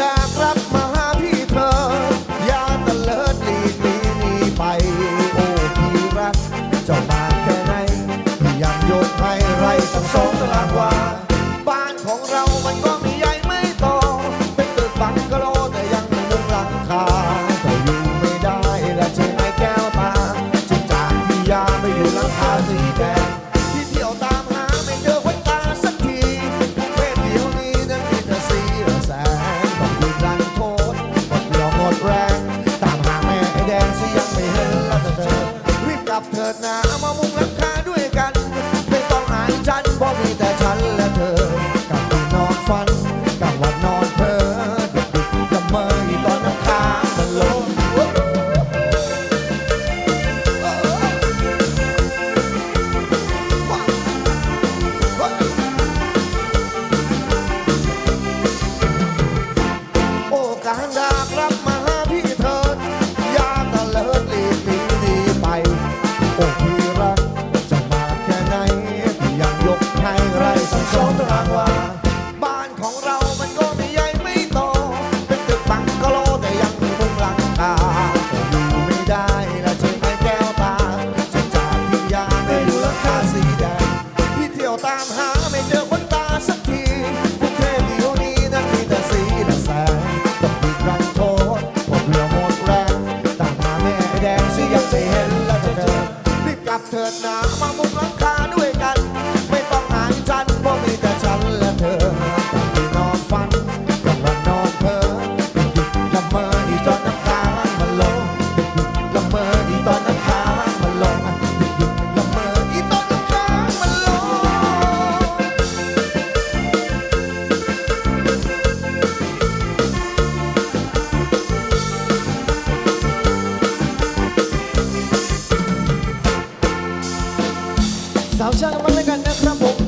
ดากลับมาหาพี่เธอยาตะเลิดลีกหนีนีไป โอ้ที่รักจ้มาแค่ไหนยังโยนให้ไรสังตาางวา บ้านของเรามันก็มีใหญ่ไม่โตเป็นบังกะโลแต่ยังไมุ่งหลังคาเจ้อยู่ไม่ได้และใช่ไหมแก้วตาจึงจากที่ยาไปอยู่หลังคาสีแดง ลับเถิดนะมามุงหลังคาด้วยกัน ไม่ต้องหายฉันเพราะมีแต่ฉันแล้ว ไม่เจอคน Salve, Jaga, Malega, Nefra, Bom.